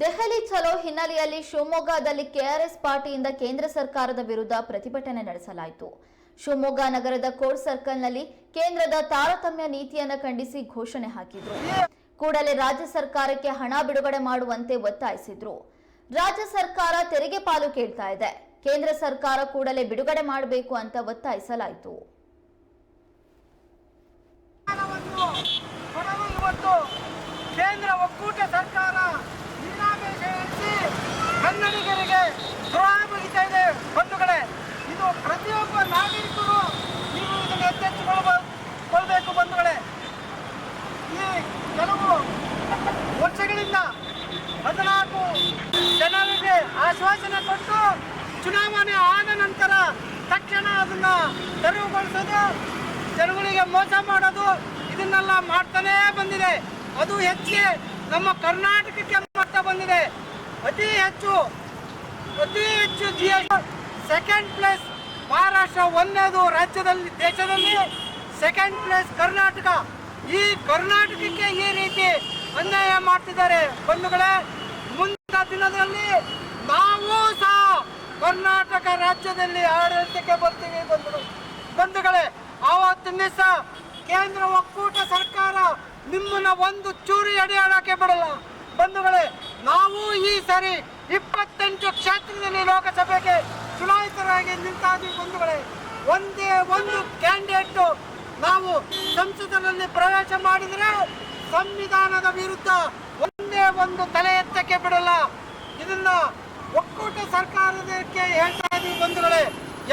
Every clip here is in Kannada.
ದೆಹಲಿ ಚಲೋ ಹಿನ್ನೆಲೆಯಲ್ಲಿ ಶಿವಮೊಗ್ಗದಲ್ಲಿ ಕೆಆರ್ಎಸ್ ಪಾರ್ಟಿಯಿಂದ ಕೇಂದ್ರ ಸರ್ಕಾರದ ವಿರುದ್ಧ ಪ್ರತಿಭಟನೆ ನಡೆಸಲಾಯಿತು. ಶಿವಮೊಗ್ಗ ನಗರದ ಕೋರ್ಟ್ ಸರ್ಕಲ್ನಲ್ಲಿ ಕೇಂದ್ರದ ತಾರತಮ್ಯ ನೀತಿಯನ್ನು ಖಂಡಿಸಿ ಘೋಷಣೆ ಹಾಕಿದ್ರು. ಕೂಡಲೇ ರಾಜ್ಯ ಸರ್ಕಾರಕ್ಕೆ ಹಣ ಬಿಡುಗಡೆ ಮಾಡುವಂತೆ ಒತ್ತಾಯಿಸಿದ್ರು. ರಾಜ್ಯ ಸರ್ಕಾರ ತೆರಿಗೆ ಪಾಲು ಕೇಳ್ತಾ ಇದೆ. ಕೇಂದ್ರ ಸರ್ಕಾರ ಕೂಡಲೇ ಬಿಡುಗಡೆ ಮಾಡಬೇಕು ಅಂತ ಒತ್ತಾಯಿಸಲಾಯಿತು. ಕೇಂದ್ರ ಒಕ್ಕೂಟ ಸರ್ಕಾರ ನೀರಾವೇಶ ಹೆಚ್ಚಿ ಕನ್ನಡಿಗರಿಗೆ ದ್ರೋಹ ಬಗೆತಾ ಇದೆ ಬಂಧುಗಳೇ ಇದು ಪ್ರತಿಯೊಬ್ಬ ನಾಗರಿಕರು ನೀವು ಇದನ್ನು ಎಚ್ಚೆತ್ತುಕೊಳ್ಳಬೇಕು ಬಂಧುಗಳೇ ಈ ಕೆಲವು ವರ್ಷಗಳಿಂದ ಹದಿನಾಲ್ಕು ಜನರಿಗೆ ಆಶ್ವಾಸನೆ ಕೊಟ್ಟು ಚುನಾವಣೆ ಆದ ನಂತರ ತಕ್ಷಣ ಅದನ್ನ ತೆರವುಗೊಳಿಸೋದು, ಜನಗಳಿಗೆ ಮೋಸ ಮಾಡೋದು, ಇದನ್ನೆಲ್ಲ ಮಾಡ್ತಾನೇ ಬಂದಿದೆ. ಅದು ಹೆಚ್ಚಿಗೆ ನಮ್ಮ ಕರ್ನಾಟಕಕ್ಕೆ ಮಾಡ್ತಾ ಬಂದಿದೆ. ಅತಿ ಹೆಚ್ಚು ಅತಿ ಹೆಚ್ಚು ಜಿ ಸೆಕೆಂಡ್ ಪ್ಲೇಸ್ ಮಹಾರಾಷ್ಟ್ರ ಒಂದೇದು ರಾಜ್ಯದಲ್ಲಿ, ದೇಶದಲ್ಲಿ ಸೆಕೆಂಡ್ ಪ್ಲೇಸ್ ಕರ್ನಾಟಕ. ಈ ಕರ್ನಾಟಕಕ್ಕೆ ಈ ರೀತಿ ಅನ್ಯಾಯ ಮಾಡ್ತಿದ್ದಾರೆ. ಬಂಧುಗಳೇ, ಮುಂದಿನ ದಿನದಲ್ಲಿ ನಾವು ಸಹ ಕರ್ನಾಟಕ ರಾಜ್ಯದಲ್ಲಿ ಆಡಳಿತಕ್ಕೆ ಬರ್ತೀವಿ ಬಂಧುಗಳು. ಆವತ್ತಿನ ಕೇಂದ್ರ ಒಕ್ಕೂಟ ಸರ್ಕಾರ ನಿಮ್ಮನ್ನ ಒಂದು ಚೂರಿ ಅಡಿಯಾಳಕ್ಕೆ ಬಿಡಲ್ಲ. ಬಂಧುಗಳೇ, ನಾವು ಈ ಸರಿ ಇಪ್ಪತ್ತೆಂಟು ಕ್ಷೇತ್ರದಲ್ಲಿ ಲೋಕಸಭೆಗೆ ಚುನಾಯಿತರಾಗಿ ನಿಂತಾದ್ವಿ ಬಂಧುಗಳೇ, ಒಂದೇ ಒಂದು ಕ್ಯಾಂಡಿಡೇಟ್ ನಾವು ಸಂಸದರಲ್ಲಿ ಪ್ರವೇಶ ಮಾಡಿದರೆ ಸಂವಿಧಾನದ ವಿರುದ್ಧ ಒಂದೇ ಒಂದು ತಲೆ ಎತ್ತಕ್ಕೆ ಬಿಡಲ್ಲ. ಇದನ್ನ ಒಕ್ಕೂಟ ಸರ್ಕಾರದಕ್ಕೆ ಹೇಳ್ತಾ ಇದ್ದೀವಿ ಬಂಧುಗಳೇ.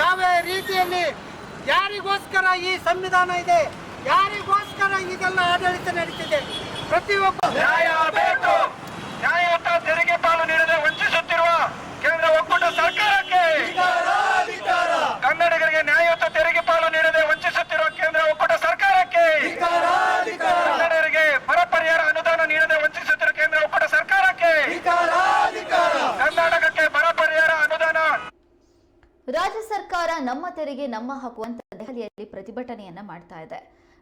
ಯಾವ ರೀತಿಯಲ್ಲಿ ಯಾರಿಗೋಸ್ಕರ ಈ ಸಂವಿಧಾನ ಇದೆ? ಯಾರಿಗೋಸ್ಕರ ಇದೆಲ್ಲ ಆಡಳಿತ ನಡೀತಿದೆ? ಪ್ರತಿಯೊಬ್ಬ ನ್ಯಾಯ ಬೇಕು ನ್ಯಾಯಯುತ ತೆರಿಗೆ ಪಾಲು ನೀಡದೆ ವಂಚಿಸುತ್ತಿರುವ ಕೇಂದ್ರ ಒಕ್ಕೂಟ ಸರ್ಕಾರಕ್ಕೆ ಕನ್ನಡಿಗರಿಗೆ ನ್ಯಾಯಯುತ ತೆರಿಗೆ ಪಾಲು ನೀಡದೆ ವಂಚಿಸುತ್ತಿರುವ ಕೇಂದ್ರ ಒಕ್ಕೂಟ ಸರ್ಕಾರಕ್ಕೆ ಕನ್ನಡಿಗರಿಗೆ ಬರ ಪರಿಹಾರ ಅನುದಾನ ನೀಡದೆ ವಂಚಿಸುತ್ತಿರುವ ಕೇಂದ್ರ ಒಕ್ಕೂಟ ಸರ್ಕಾರಕ್ಕೆ ಕರ್ನಾಟಕಕ್ಕೆ ಬರ ಪರಿಹಾರ ಅನುದಾನ ರಾಜ್ಯ ಸರ್ಕಾರ ನಮ್ಮ ತೆರಿಗೆ, ನಮ್ಮ ಹಕ್ಕು ಅಂತ ದೆಹಲಿಯಲ್ಲಿ ಪ್ರತಿಭಟನೆಯನ್ನ ಮಾಡ್ತಾ ಇದೆ.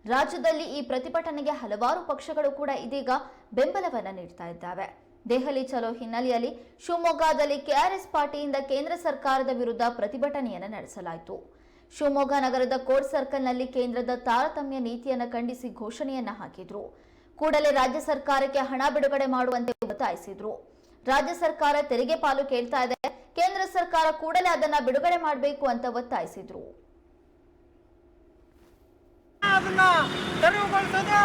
ರಾಜ್ಯದಲ್ಲಿ ಈ ಪ್ರತಿಭಟನೆಗೆ ಹಲವಾರು ಪಕ್ಷಗಳು ಕೂಡ ಇದೀಗ ಬೆಂಬಲವನ್ನ ನೀಡ್ತಾ ಇದ್ದಾವೆ. ದೆಹಲಿ ಚಲೋ ಹಿನ್ನೆಲೆಯಲ್ಲಿ ಶಿವಮೊಗ್ಗದಲ್ಲಿ ಕೆಆರ್ಎಸ್ ಪಾರ್ಟಿಯಿಂದ ಕೇಂದ್ರ ಸರ್ಕಾರದ ವಿರುದ್ಧ ಪ್ರತಿಭಟನೆಯನ್ನ ನಡೆಸಲಾಯಿತು. ಶಿವಮೊಗ್ಗ ನಗರದ ಕೋರ್ಟ್ ಸರ್ಕಲ್ನಲ್ಲಿ ಕೇಂದ್ರದ ತಾರತಮ್ಯ ನೀತಿಯನ್ನ ಖಂಡಿಸಿ ಘೋಷಣೆಯನ್ನ ಹಾಕಿದ್ರು. ಕೂಡಲೇ ರಾಜ್ಯ ಸರ್ಕಾರಕ್ಕೆ ಹಣ ಬಿಡುಗಡೆ ಮಾಡುವಂತೆ ಒತ್ತಾಯಿಸಿದ್ರು. ರಾಜ್ಯ ಸರ್ಕಾರ ತೆರಿಗೆ ಪಾಲು ಕೇಳ್ತಾ ಇದೆ. ಕೇಂದ್ರ ಸರ್ಕಾರ ಕೂಡಲೇ ಅದನ್ನ ಬಿಡುಗಡೆ ಮಾಡಬೇಕು ಅಂತ ಒತ್ತಾಯಿಸಿದ್ರು. ಅದನ್ನ ತೆರವುಗೊಳಿಸೋದು,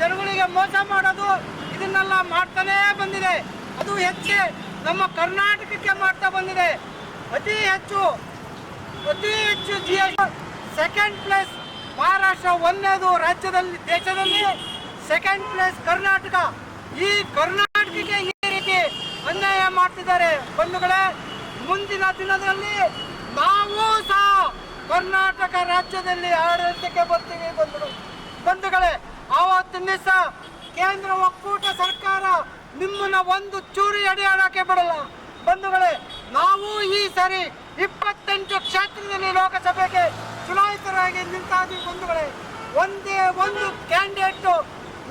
ಜನಗಳಿಗೆ ಮೋಸ ಮಾಡೋದು, ಇದನ್ನೆಲ್ಲ ಮಾಡ್ತಾನೇ ಬಂದಿದೆ. ಅದು ಹೆಚ್ಚು ನಮ್ಮ ಕರ್ನಾಟಕಕ್ಕೆ ಮಾಡ್ತಾ ಬಂದಿದೆ. ಅತಿ ಹೆಚ್ಚು ಅತಿ ಹೆಚ್ಚು ಜಿ ಸೆಕೆಂಡ್ ಪ್ಲೇಸ್ ಮಹಾರಾಷ್ಟ್ರ ಒಂದನೇದು ರಾಜ್ಯದಲ್ಲಿ, ದೇಶದಲ್ಲಿ ಸೆಕೆಂಡ್ ಪ್ಲೇಸ್ ಕರ್ನಾಟಕ. ಈ ಕರ್ನಾಟಕಕ್ಕೆ ಈ ರೀತಿ ಅನ್ಯಾಯ ಮಾಡ್ತಿದ್ದಾರೆ ಬಂಧುಗಳೇ. ಮುಂದಿನ ದಿನದಲ್ಲಿ ನಾವು ಸಹ ಕರ್ನಾಟಕ ರಾಜ್ಯದಲ್ಲಿ ಆಡಳಿತಕ್ಕೆ ಬರ್ತೀವಿ ಬಂಧುಗಳು ಬಂಧುಗಳೇ, ಆವತ್ತಿನ ದಿವಸ ಕೇಂದ್ರ ಒಕ್ಕೂಟ ಸರ್ಕಾರ ನಿಮ್ಮನ್ನ ಒಂದು ಚೂರಿ ಅಡಿಯಾಳಕ್ಕೆ ಬಿಡಲ್ಲ. ಬಂಧುಗಳೇ, ನಾವು ಈ ಸರಿ ಇಪ್ಪತ್ತೆಂಟು ಕ್ಷೇತ್ರದಲ್ಲಿ ಲೋಕಸಭೆಗೆ ಚುನಾಯಿತರಾಗಿ ನಿಂತಾದ್ವಿ ಬಂಧುಗಳೇ, ಒಂದೇ ಒಂದು ಕ್ಯಾಂಡಿಡೇಟ್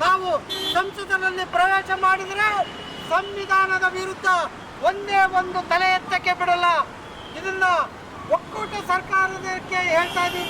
ನಾವು ಸಂಸದರಲ್ಲಿ ಪ್ರವೇಶ ಮಾಡಿದರೆ ಸಂವಿಧಾನದ ವಿರುದ್ಧ ಒಂದೇ ಒಂದು ತಲೆ ಎತ್ತಕ್ಕೆ ಬಿಡಲ್ಲ. ಇದನ್ನ ಒಕ್ಕೂಟ ಸರ್ಕಾರದಕ್ಕೆ ಹೇಳ್ತಾ ಇದೀವಿ